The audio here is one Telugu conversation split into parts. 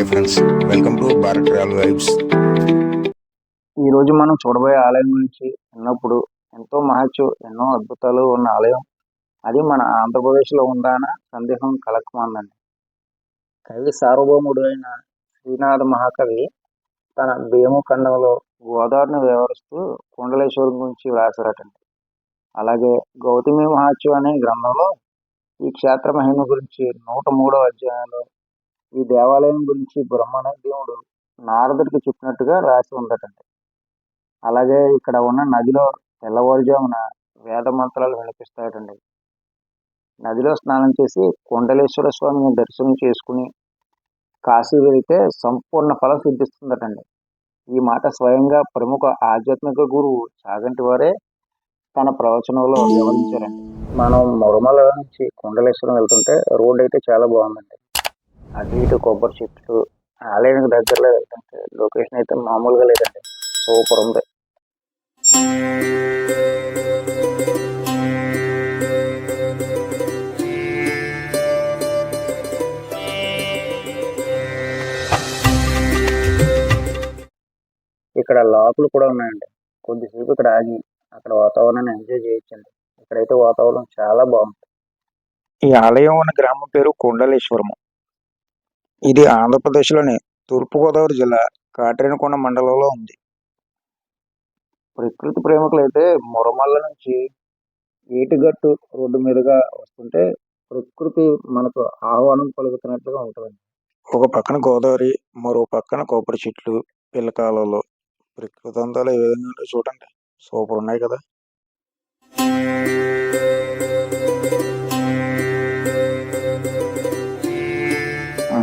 Hi friends welcome to Bharat travel vibes. ఈ రోజు మనం చూడబోయే ఆలయం గురించి విన్నప్పుడు ఎంతో మహత్యం ఎన్నో అద్భుతాలు ఉన్న ఆలయం. అది మన ఆంధ్రప్రదేశ్లో ఉందా అన్న సందేహం కలకమందండి. కవి సార్వభౌముడు అయిన శ్రీనాథ మహాకవి తన భీమఖండంలో గోదావరిని వివరిస్తూ కుండలేశ్వరం గురించి వ్రాసారటండి అలాగే గౌతమి మహాత్యం అనే గ్రంథంలో ఈ క్షేత్ర మహిమ గురించి నూట మూడో అధ్యాయంలో ఈ దేవాలయం గురించి బ్రహ్మదేవుడు నారదుడికి చెప్పినట్టుగా రాసి ఉందటండి. అలాగే ఇక్కడ ఉన్న నదిలో తెల్లవారుజామున వేద మంత్రాలు వినిపిస్తాయటండి నదిలో స్నానం చేసి కుండలేశ్వర స్వామిని దర్శనం చేసుకుని కాశీ వెళితే సంపూర్ణ ఫలం సిద్ధిస్తుందటండి. ఈ మాట స్వయంగా ప్రముఖ ఆధ్యాత్మిక గురువు చాగంటి వారే తన ప్రవచనంలో వివరించారండి. మనం మురమల నుంచి కుండలేశ్వరం వెళ్తుంటే రోడ్ అయితే చాలా బాగుందండి. అటు ఇటు కొబ్బరి చెట్లు ఆలయానికి దగ్గరలో వెళ్తుంటే లొకేషన్ అయితే మామూలుగా లేదండి. సూపర్ ఉంది. ఇక్కడ లాకులు కూడా ఉన్నాయండి. కొద్దిసేపు ఇక్కడ ఆగి అక్కడ వాతావరణాన్ని ఎంజాయ్ చేయొచ్చండి. ఇక్కడైతే వాతావరణం చాలా బాగుంది. ఈ ఆలయం ఉన్న గ్రామం పేరు కొండలేశ్వరము. ఇది ఆంధ్రప్రదేశ్లోని తూర్పుగోదావరి జిల్లా కాటరేనికొండ మండలంలో ఉంది. ప్రకృతి ప్రేమికులు అయితే మురమల్ల నుంచి ఏటిగట్టు రోడ్డు మీదుగా వస్తుంటే ప్రకృతి మనకు ఆహ్వానం పలుకుతున్నట్లుగా ఉంటుంది ఒక పక్కన గోదావరి మరో పక్కన కొబ్బరి చెట్లు పిల్లకాలలో ప్రకృతి అందాలు ఏ విధంగా చూడండి. సూపర్ ఉన్నాయి కదా.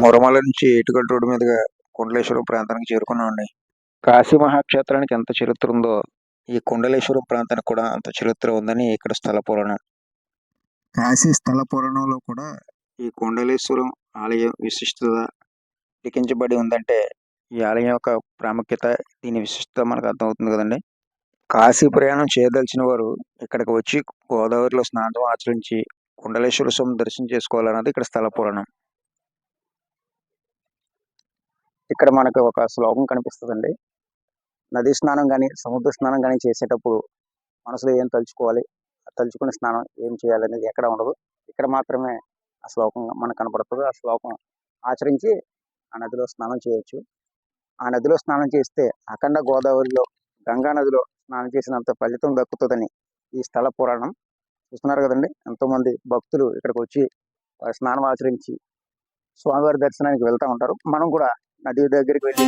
మురమల నుంచి ఏటుగడ్డ రోడ్డు మీదుగా కుండలేశ్వరం ప్రాంతానికి చేరుకున్నామండి. కాశీ మహాక్షేత్రానికి ఎంత చరిత్ర ఉందో. ఈ కుండలేశ్వరం ప్రాంతానికి కూడా అంత చరిత్ర ఉందని ఇక్కడ స్థల పురాణం. కాశీ స్థల పురాణంలో కూడా ఈ కొండలేశ్వరం ఆలయం విశిష్టత లిఖించబడి ఉందంటే ఈ ఆలయం యొక్క ప్రాముఖ్యత దీని విశిష్టత మనకు అర్థమవుతుంది కదండి. కాశీ ప్రయాణం చేయదలిచిన వారు ఇక్కడికి వచ్చి గోదావరిలో స్నానం ఆచరించి కుండలేశ్వర స్వామి దర్శనం చేసుకోవాలన్నది ఇక్కడ స్థల పురాణం. ఇక్కడ మనకు ఒక శ్లోకం కనిపిస్తుందండి. నది స్నానం కానీ సముద్ర స్నానం కానీ చేసేటప్పుడు మనసులో ఏం తలుచుకోవాలి? తలుచుకునే స్నానం ఏం చేయాలి అనేది ఎక్కడ ఉండదు. ఇక్కడ మాత్రమే ఆ శ్లోకం మనకు కనపడుతుంది. ఆ శ్లోకం ఆచరించి ఆ నదిలో స్నానం చేయొచ్చు. ఆ నదిలో స్నానం చేస్తే అఖండ గోదావరిలో గంగా నదిలో స్నానం చేసినంత ఫలితం దక్కుతుందని ఈ స్థల పురాణం చూస్తున్నారు కదండి. ఎంతో మంది భక్తులు ఇక్కడికి వచ్చి స్నానం ఆచరించి స్వామివారి దర్శనానికి వెళ్తూ ఉంటారు. మనం కూడా నది దగ్గరికి వెళ్ళి.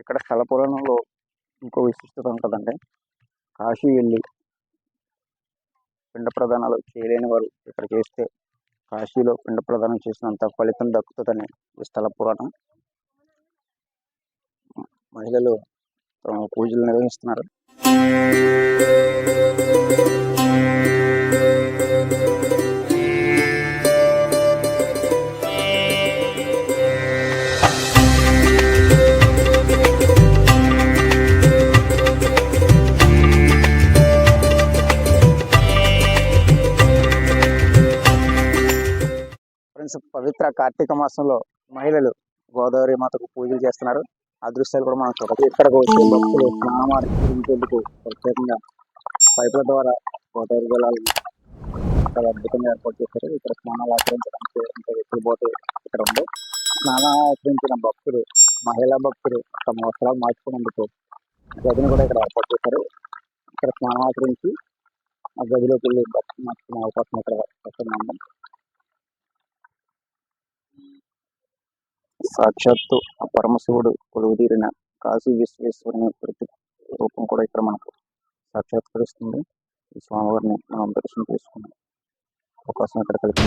ఇక్కడ స్థల పురాణంలో ఇంకో విశిష్టత ఉంటుందండి. కాశీ వెళ్ళి పిండ ప్రదానాలు చేయలేని వారు ఇక్కడ చేస్తే కాశీలో పిండ ప్రదానం చేసినంత ఫలితం దక్కుతుందని ఈ స్థల పురాణం. మహిళలు పూజలు నిర్వహిస్తున్నారు. ఫ్రెండ్స్ పవిత్ర కార్తీక మాసంలో మహిళలు గోదావరి మాతకు పూజలు చేస్తున్నారు. అదృశ్యాలు కూడా మనకు చూడవచ్చు ఇక్కడికి వచ్చే భక్తులు స్నానం ఆచరించేందుకు ప్రత్యేకంగా పైపుల ద్వారా గోదావరి జలాలను చాలా అద్భుతంగా ఏర్పాటు చేశారు. ఇక్కడ స్నానాలు ఆచరించడానికి ఇంత వెసులుబాటు ఇక్కడ ఉంది. స్నానాలు ఆచరించిన భక్తులు మహిళా భక్తులు తమ వస్త్రాలు మార్చుకునేందుకు గదిని కూడా ఇక్కడ ఏర్పాటు చేశారు. ఇక్కడ స్నానం ఆచరించి ఆ గదిలోకి వెళ్ళి భక్తులు మార్చుకునే అవకాశం ఇక్కడ వస్తున్నాము సాక్షాత్తు ఆ పరమశివుడు కొలువుదీరిన కాశీ విశ్వేశ్వరుని ప్రతి రూపం కూడా ఇక్కడ మనకు సాక్షాత్కరిస్తుంది ఈ స్వామివారిని మనం దర్శనం చేసుకున్నాం అవకాశం ఇక్కడ కలిపి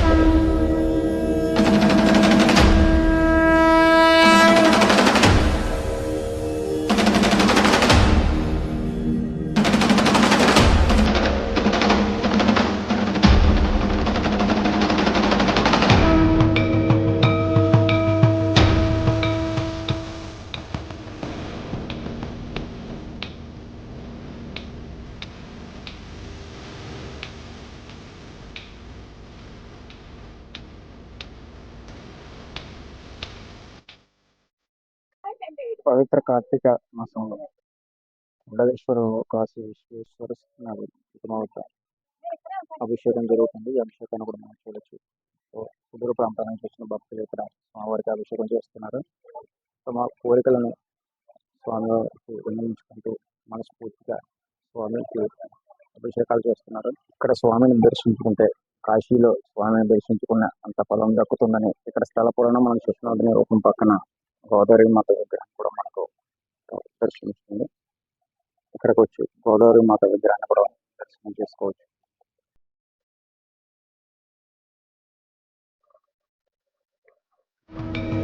పవిత్ర కార్తీక మాసంలో ఉండవేశ్వర కాశీ విశ్వేశ్వర అభిషేకం జరుగుతుంది. ఈ అభిషేకాన్ని కూడా మనం చూడొచ్చు. సో సుదూర ప్రాంతాల నుంచి వచ్చిన భక్తులు ఇక్కడ స్వామివారికి అభిషేకం చేస్తున్నారు. తమ కోరికలను స్వామివారికి వినియోగించుకుంటూ మనస్ఫూర్తిగా స్వామికి అభిషేకాలు చేస్తున్నారు. ఇక్కడ స్వామిని దర్శించుకుంటే కాశీలో స్వామిని దర్శించుకున్న అంత ఫలం దక్కుతుందని ఇక్కడ స్థల పురాణం మనం కృష్ణాదిని రూపం పక్కన గోదావరి మాత విగ్రహం కూడా మనకు దర్శిస్తుంది ఇక్కడికి వచ్చి గోదావరి మాత విగ్రహాన్ని కూడా దర్శనం చేసుకోవచ్చు హర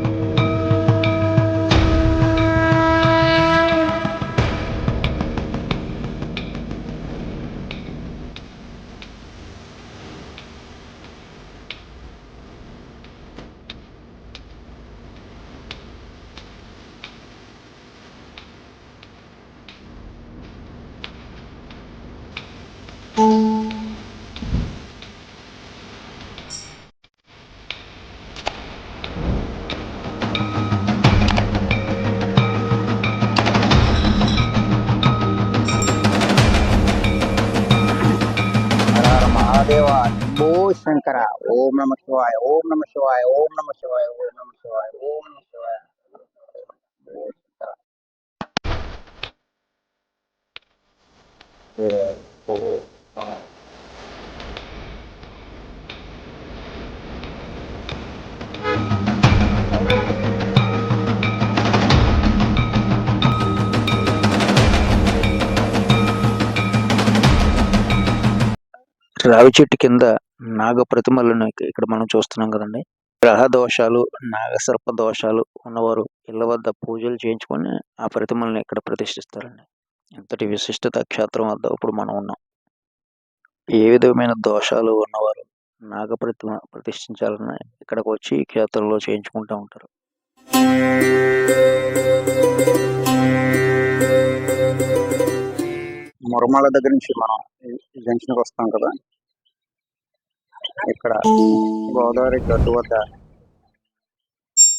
శంకర ఓం నమ శివాయ ఓం నమ శివాయ ఓం నమ శివాయ ఓం నమ శివాయ ఓం నమ శివాయ రావి చెట్టు కింద నాగ ప్రతిమలను ఇక్కడ మనం చూస్తున్నాం కదండి. గ్రహ దోషాలు నాగసర్ప దోషాలు ఉన్నవారు ఇళ్ళ వద్ద పూజలు చేయించుకొని ఆ ప్రతిమలను ఇక్కడ ప్రతిష్ఠిస్తారండి. ఇంతటి విశిష్టత క్షేత్రం వద్ద ఇప్పుడు మనం ఉన్నాం. ఏ విధమైన దోషాలు ఉన్నవారు నాగ ప్రతిమ ప్రతిష్ఠించాలని ఇక్కడికి వచ్చి క్షేత్రంలో చేయించుకుంటూ ఉంటారు. మురమాల దగ్గర నుంచి మనం జంక్షన్కి వస్తాం కదా. ఇక్కడ గోదావరి గట్టు వద్ద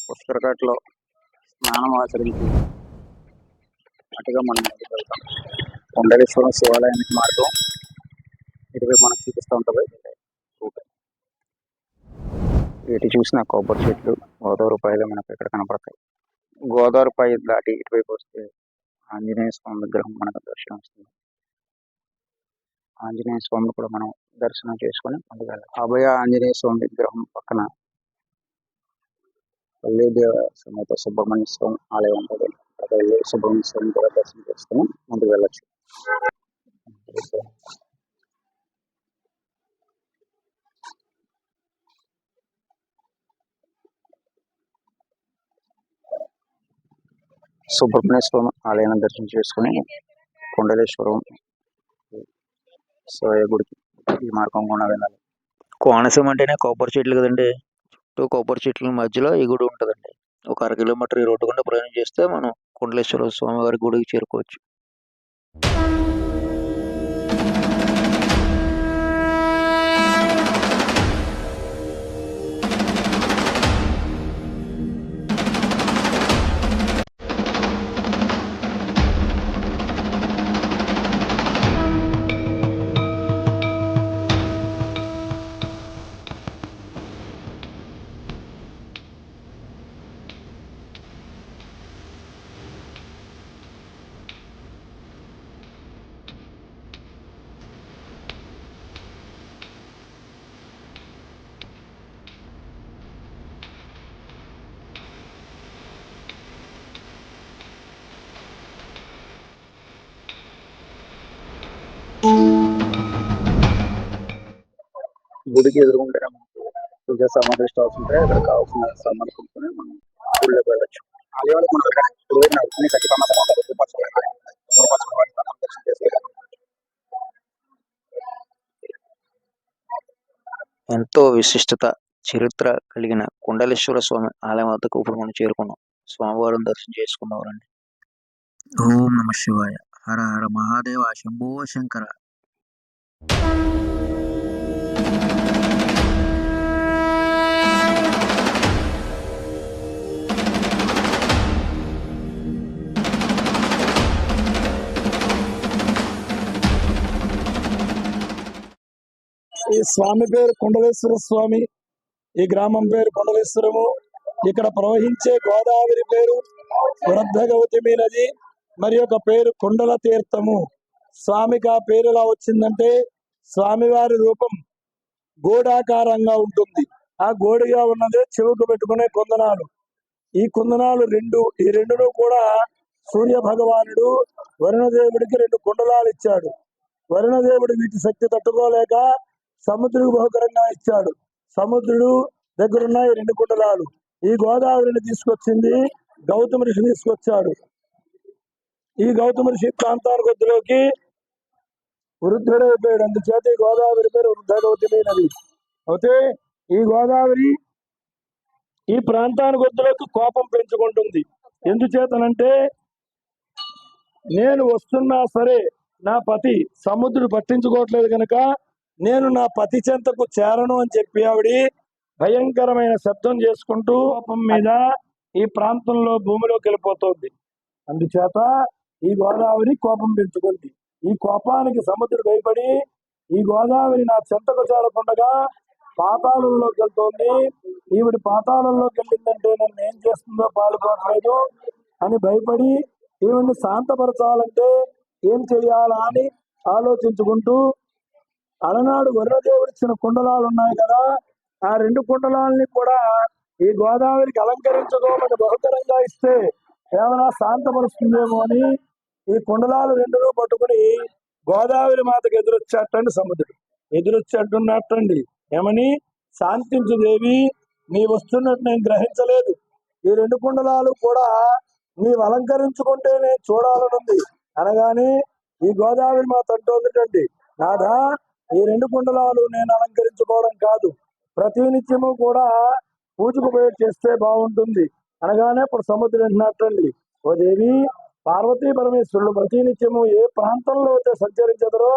పుష్కరఘట్లో స్నానం ఆచరించి అటుగా మనం ముందుకు వెళ్తాం. కొండలేశ్వరం శివాలయానికి మార్గం ఇటువైపు మనం చూపిస్తూ ఉంటుంది. ఇటు ఎటు చూసిన కొబ్బరి చెట్లు గోదావరి పైలు మనకు ఇక్కడ కనపడతాయి. గోదావరి పై దాటి ఇటువైపు వస్తే ఆంజనేయ స్వామి విగ్రహం మనకు దర్శనం వస్తుంది ఆంజనేయ స్వామిని కూడా మనం దర్శనం చేసుకొని ముందుకు వెళ్ళాలి అభయ ఆంజనేయ స్వామి విగ్రహం పక్కన పల్లీదేవ సమేత సుబ్రహ్మణ్య స్వామి ఆలయం ఉంటుంది. అక్కడ సుబ్రహ్మణ్య స్వామి కూడా దర్శనం చేసుకుని ముందుకు వెళ్ళచ్చు సుబ్రహ్మణ్య స్వామి ఆలయాన్ని దర్శనం చేసుకుని కొండలేశ్వరం శివయ్య గుడికి ఈ మార్గం గుండా వెళ్ళాలి. కోనసీమ అంటేనే కొబ్బరి చెట్లు కదండి. చుట్టూ కొబ్బరి చెట్ల మధ్యలో ఈ గుడి ఉంటుందండి. ఒక అర కిలోమీటర్ ఈ రోడ్డు గుండా ప్రయాణం చేస్తే మనం కుండలేశ్వర స్వామి వారి గుడికి చేరుకోవచ్చు. గుడికి ఎదురుకుంటే మనకు పూజా సామాగ్రి స్టాల్స్ ఉంటాయి. అక్కడ కావాల్సిన సామాన్లు కొనుక్కొని మనం గుడిలోకి వెళ్ళచ్చు. మనం ఖచ్చితంగా. ఎంతో విశిష్టత చరిత్ర కలిగిన కుండలేశ్వర స్వామి ఆలయం వద్దకు ఇప్పుడు మనం చేరుకున్నాం. స్వామివారిని దర్శనం చేసుకుందాం రండి ఓం నమ శివాయ. హర హర మహాదేవ శంభో శంకర. ఈ స్వామి పేరు కుండలేశ్వర స్వామి ఈ గ్రామం పేరు కుండలేశ్వరము. ఇక్కడ ప్రవహించే గోదావరి పేరు వృద్ధ గౌతమి నది మరి ఒక పేరు కుండల తీర్థము. స్వామికి ఆ పేరు ఎలా వచ్చిందంటే స్వామివారి రూపం గోడాకారంగా ఉంటుంది. ఆ గోడిగా ఉన్నదే చెవుకు పెట్టుకునే కుందనాలు. ఈ కుందనాలు రెండు ఈ రెండును కూడా సూర్య భగవానుడు వరుణదేవుడికి రెండు కుండలాలు ఇచ్చాడు వరుణదేవుడు వీటి శక్తి తట్టుకోలేక సముద్రుడు బహుకరంగా ఇచ్చాడు. సముద్రుడు దగ్గరున్న ఈ రెండు కుండలాలు ఈ గోదావరిని తీసుకొచ్చింది గౌతమ ఋషి తీసుకొచ్చాడు. ఈ గౌతమ ఋషి ప్రాంతానికి వద్దులోకి వృద్ధుడైపోయాడు అందుచేత ఈ గోదావరి పేరు వృద్ధ అయితే ఈ గోదావరి ఈ ప్రాంతానికి వద్దులోకి కోపం పెంచుకుంటుంది. ఎందుచేతనంటే నేను వస్తున్నా సరే నా పతి సముద్రుడు పట్టించుకోవట్లేదు కనుక నేను నా పతి చెంతకు చేరను అని చెప్పి ఆవిడ భయంకరమైన శబ్దం చేసుకుంటూ కోపం మీద ఈ ప్రాంతంలో భూమిలోకి వెళ్ళిపోతుంది. అందుచేత ఈ గోదావరి కోపం పెంచుకుంది. ఈ కోపానికి సముద్రుడు భయపడి ఈ గోదావరి నా చెంతకు చేరకుండగా పాతాళంలోకి వెళ్తోంది. ఈవిడ పాతాళంలోకి వెళ్ళిందంటే నన్ను ఏం చేస్తుందో పాల్గొనట్లేదు అని భయపడి ఈవిడ్ని శాంతపరచాలంటే ఏం చెయ్యాలా అని ఆలోచించుకుంటూ అలనాడు వరుణదేవుడు ఇచ్చిన కుండలాలు ఉన్నాయి కదా ఆ రెండు కుండలాల్ని కూడా ఈ గోదావరికి అలంకరించుకోమని బహుకరంగా ఇస్తే ఏమైనా శాంతపరుస్తుందేమో అని ఈ కుండలాలు రెండును పట్టుకుని గోదావరి మాతకు ఎదురొచ్చేటండి సముద్రుడు. ఎదురొచ్చాట్టున్నట్టండి. ఏమని? శాంతించు దేవి నీ వస్తున్నట్టు నేను గ్రహించలేదు. ఈ రెండు కుండలాలు కూడా నీవు అలంకరించుకుంటే నేను చూడాలనుంది. అనగానే ఈ గోదావరి మాత అంటోందిటండి నాదా ఈ రెండు కుండలాలు నేను అలంకరించుకోవడం కాదు. ప్రతినిత్యము కూడా పూజకు పోయి చేస్తే బాగుంటుంది. అనగానే ఇప్పుడు సముద్రం అంటున్నట్టండి ఓ దేవి పార్వతీ పరమేశ్వరుడు ప్రతినిత్యము ఏ ప్రాంతంలో అయితే సంచరించదరో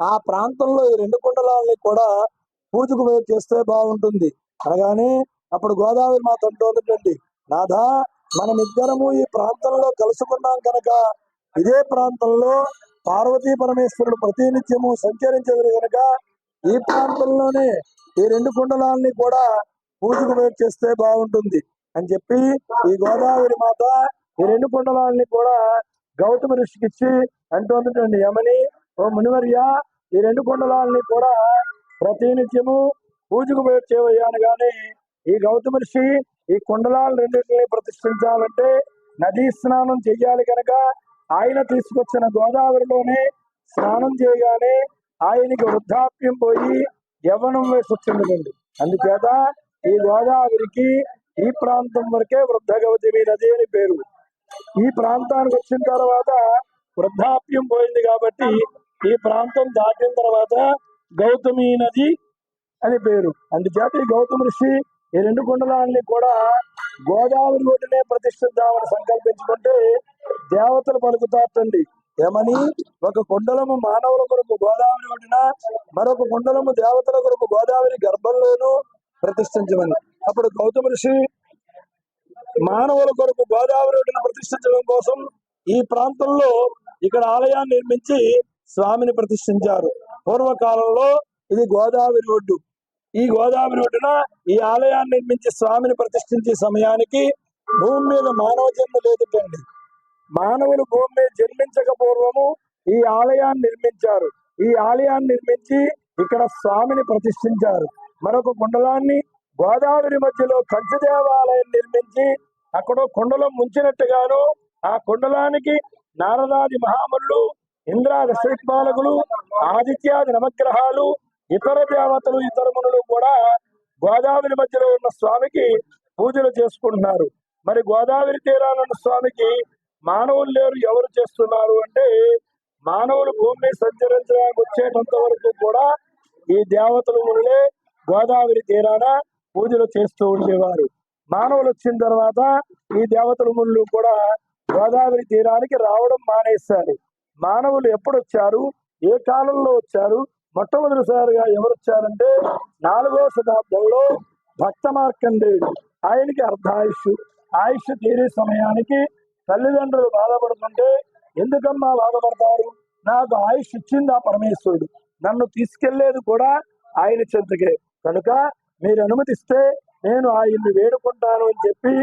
ఆ ప్రాంతంలో ఈ రెండు కుండలాలని కూడా పూజకు పోయి చేస్తే బాగుంటుంది. అనగానే అప్పుడు గోదావరి మాత అంటోందిటండి నాథా మనమిద్దరము ఈ ప్రాంతంలో కలుసుకున్నాం కనుక ఇదే ప్రాంతంలో పార్వతీ పరమేశ్వరుడు ప్రతినిత్యము సంచరించేది కనుక ఈ ప్రాంతంలోనే ఈ రెండు కుండలాలని కూడా పూజకు వేట్ చేస్తే బాగుంటుంది అని చెప్పి ఈ గోదావరి మాత ఈ రెండు కుండలాలని కూడా గౌతమ ఋషికి ఇచ్చి అంటోందండి యమని ఓ మునివర్య ఈ రెండు కుండలాలని కూడా ప్రతినిత్యము పూజకు వేట్ చేయవయ్యాను గాని ఈ గౌతమ ఋషి ఈ కుండలాలు రెండింటిని ప్రతిష్ఠించాలంటే నదీ స్నానం చెయ్యాలి కనుక ఆయన తీసుకొచ్చిన గోదావరిలోనే స్నానం చేయగానే ఆయనకి వృద్ధాప్యం పోయి యవనం వేసి వచ్చిందండి. అందుచేత ఈ గోదావరికి ఈ ప్రాంతం వరకే వృద్ధ గౌతమి నది అని పేరు. ఈ ప్రాంతానికి వచ్చిన తర్వాత వృద్ధాప్యం పోయింది కాబట్టి ఈ ప్రాంతం దాటిన తర్వాత గౌతమి నది అని పేరు. అందుచేత ఈ గౌతమ ఋషి ఈ రెండు కుండలాన్ని కూడా గోదావరి ఒడ్డునే ప్రతిష్ఠిద్దామని సంకల్పించుకుంటే దేవతలు పలుకుతారటండి. ఏమని? ఒక కుండలము మానవుల కొరకు గోదావరి ఒడ్డున మరొక కుండలము దేవతల కొరకు గోదావరి గర్భంలోను ప్రతిష్ఠించమని. అప్పుడు గౌతమ ఋషి మానవుల కొరకు గోదావరి ఒడ్డున ప్రతిష్ఠించడం కోసం ఈ ప్రాంతంలో ఇక్కడ ఆలయాన్ని నిర్మించి స్వామిని ప్రతిష్ఠించారు. పూర్వకాలంలో ఇది గోదావరి ఒడ్డు ఈ గోదావరి ఒడ్డున ఈ ఆలయాన్ని నిర్మించి స్వామిని ప్రతిష్ఠించే సమయానికి భూమి మీద మానవ జన్మ లేదుటండి. మానవులు భూమి మీద జన్మించక పూర్వము ఈ ఆలయాన్ని నిర్మించారు. ఈ ఆలయాన్ని నిర్మించి ఇక్కడ స్వామిని ప్రతిష్ఠించారు. మరొక కుండలాన్ని గోదావరి మధ్యలో కంచి దేవాలయం నిర్మించి అక్కడ కుండలో ముంచినట్టుగాను ఆ కుండలానికి నారదాది మహాములు ఇంద్రాది శ్రీపాలకులు ఆదిత్యాది నవగ్రహాలు ఇతర దేవతలు ఇతర మునులు కూడా గోదావరి మధ్యలో ఉన్న స్వామికి పూజలు చేసుకుంటున్నారు. మరి గోదావరి తీరాన ఉన్న స్వామికి మానవులు లేరు ఎవరు చేస్తున్నారు అంటే మానవులు భూమి సంచరించడానికి వచ్చేటంత వరకు కూడా ఈ దేవతలు మునులే గోదావరి తీరాన పూజలు చేస్తూ ఉండేవారు. మానవులు వచ్చిన తర్వాత ఈ దేవతల మునులు కూడా గోదావరి తీరానికి రావడం మానేశారు. మానవులు ఎప్పుడు వచ్చారు? ఏ కాలంలో వచ్చారు? మొట్టమొదటిసారిగా ఎవరొచ్చారంటే నాలుగో శతాబ్దంలో భక్త మార్కండేయుడు ఆయనకి అర్ధాయుష్ ఆయుష్ తీరే సమయానికి తల్లిదండ్రులు బాధపడుతుంటే ఎందుకమ్మా బాధపడతారు? నాకు ఆయుష్ ఇచ్చింది ఆ పరమేశ్వరుడు. నన్ను తీసుకెళ్ళేది కూడా ఆయన చెంతకే. కనుక మీరు అనుమతిస్తే నేను ఆయన్ని వేడుకుంటాను అని చెప్పి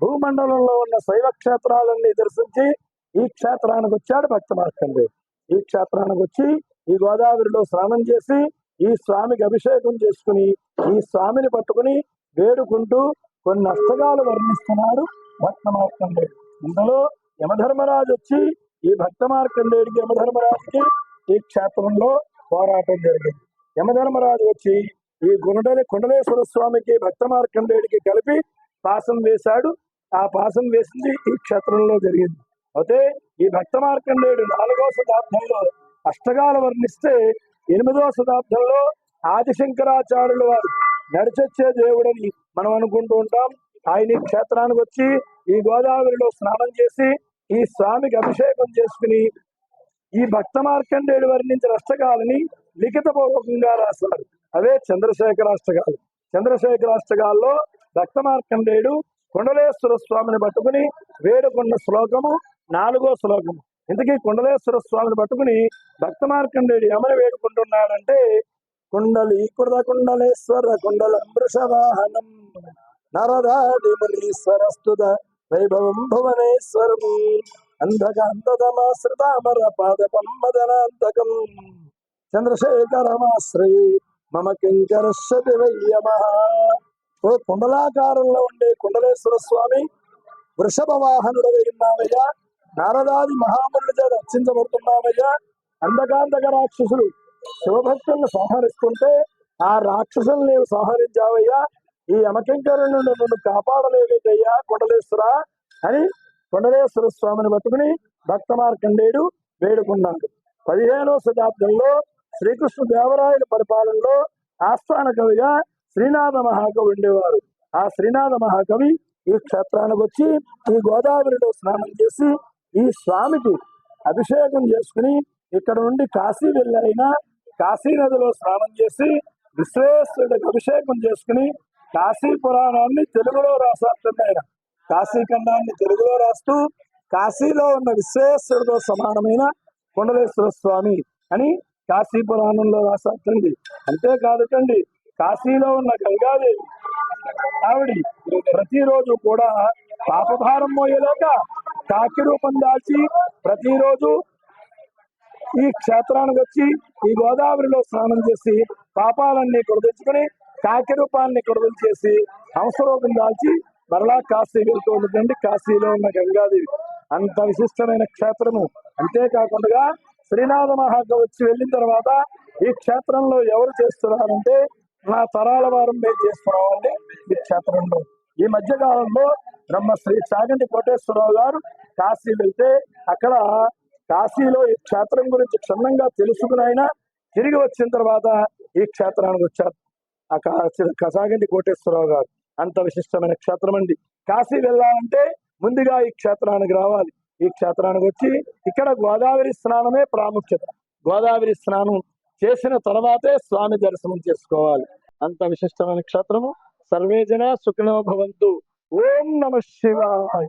భూమండలంలో ఉన్న శైవ క్షేత్రాలన్నీ దర్శించి ఈ క్షేత్రానికి వచ్చాడు భక్త మార్కండేయుడు ఈ క్షేత్రానికి వచ్చి ఈ గోదావరిలో స్నానం చేసి ఈ స్వామికి అభిషేకం చేసుకుని ఈ స్వామిని పట్టుకుని వేడుకుంటూ కొన్ని అష్టగాలు వర్ణిస్తున్నాడు భక్త మార్కండేయుడు ఇందులో యమధర్మరాజు వచ్చి ఈ భక్త మార్కండేయుడికి యమధర్మరాజుకి ఈ క్షేత్రంలో పోరాటం జరిగింది. యమధర్మరాజు వచ్చి ఈ గుండలి కుండలేశ్వర స్వామికి భక్త మార్కండేయుడికి కలిపి పాసం వేశాడు. ఆ పాసం వేసింది ఈ క్షేత్రంలో జరిగింది. అయితే ఈ భక్త మార్కండేయుడు నాలుగో శతాబ్దంలో అష్టగాలు వర్ణిస్తే ఎనిమిదో శతాబ్దంలో ఆదిశంకరాచార్యుల వారు నడిచొచ్చే దేవుడని మనం అనుకుంటూ ఉంటాం. ఆయన ఈ క్షేత్రానికి వచ్చి ఈ గోదావరిలో స్నానం చేసి ఈ స్వామికి అభిషేకం చేసుకుని ఈ భక్త మార్కండేయుడు వర్ణించిన అష్టకాలని లిఖిత పూర్వకంగా రాశారు. అవే చంద్రశేఖర అష్టకాలు చంద్రశేఖర అష్టకాల్లో భక్త మార్కండేయుడు కుండలేశ్వర స్వామిని పట్టుకుని వేడుకున్న శ్లోకము నాలుగో శ్లోకము. ఇంతకీ కుండలేశ్వర స్వామిని పట్టుకుని భక్త మార్కండేయుడు ఏమని వేడుకుంటున్నాడంటే కుండలి కుడద కుండలేశ్వర కుండలం వృషవాహనం నరదాది మునీశ్వరస్తుద వైభవం భువనేశ్వరం అంధకాంతమాశ్రితామర పాదపం పంబదనాంతకం చంద్రశేఖరమాశ్రయి మమ కింకరస్యతి వయ్యమ ఓ కుండలాకారంలో ఉండే కుండలేశ్వర స్వామి వృషభ వాహనుడు ఉన్నావయ్యా నారదాది మహామునుల చేత రక్షించబడుతున్నామయ్యా. అంధకాంతక రాక్షసులు శివభక్తులను సంహరిస్తుంటే ఆ రాక్షసులు నీవు సంహరించావయ్యా. ఈ నుండి నన్ను కాపాడలేవేటయ్యా కొండలేశ్వర అని కొండలేశ్వర స్వామిని పట్టుకుని భక్త మార్కండేయుడు వేడుకున్నాడు. పదిహేనవ శతాబ్దంలో శ్రీకృష్ణ దేవరాయల పరిపాలనలో ఆస్థాన కవిగా శ్రీనాథ మహాకవి ఉండేవారు. ఆ శ్రీనాథ మహాకవి ఈ క్షేత్రానికి వచ్చి ఈ గోదావరిలో స్నానం చేసి ఈ స్వామికి అభిషేకం చేసుకుని ఇక్కడ నుండి కాశీ వెళ్ళైనా కాశీ నదిలో స్నానం చేసి విశ్వేశ్వరుడికి అభిషేకం చేసుకుని కాశీ పురాణాన్ని తెలుగులో రాసాడుతున్నాయన కాశీ ఖండాన్ని తెలుగులో రాస్తూ కాశీలో ఉన్న విశ్వేశ్వరుడితో సమానమైన కొండలేశ్వర స్వామి అని కాశీ పురాణంలో రాసాడుతుంది అంతేకాదుటండి కాశీలో ఉన్న గంగాదేవి ఆవిడ ప్రతిరోజు కూడా పాపభారం మోయలేక కాకి రూపం దాల్చి ప్రతిరోజు ఈ క్షేత్రానికి వచ్చి ఈ గోదావరిలో స్నానం చేసి పాపాలన్నీ కొడదెచ్చుకుని కాకి రూపాన్ని ఇక్కడ చేసి హంసరూపం దాల్చి మరలా కాశీ వెళ్తూ ఉంటుందండి కాశీలో ఉన్న గంగాదేవి. అంత విశిష్టమైన క్షేత్రము. అంతేకాకుండా శ్రీనాథ మహాక వచ్చి వెళ్ళిన తర్వాత ఈ క్షేత్రంలో ఎవరు చేస్తున్నారంటే నా తరాల వారం మేము చేస్తున్నామండి ఈ క్షేత్రంలో ఈ మధ్య కాలంలో బ్రహ్మశ్రీ చాగంటి కోటేశ్వరరావు గారు కాశీ వెళ్తే అక్కడ కాశీలో ఈ క్షేత్రం గురించి క్షుణ్ణంగా తెలుసుకుని ఆయన తిరిగి వచ్చిన తర్వాత ఈ క్షేత్రానికి వచ్చారు. ఆ కాశీ కసాగంటి కోటేశ్వరరావు గారు. అంత విశిష్టమైన క్షేత్రం అండి. కాశీ వెళ్ళాలంటే ముందుగా ఈ క్షేత్రానికి రావాలి. ఈ క్షేత్రానికి వచ్చి ఇక్కడ గోదావరి స్నానమే ప్రాముఖ్యత. గోదావరి స్నానం చేసిన తర్వాతే స్వామి దర్శనం చేసుకోవాలి. అంత విశిష్టమైన క్షేత్రము. సర్వే జన సుఖినో భవంతు ఓం నమ శివాయ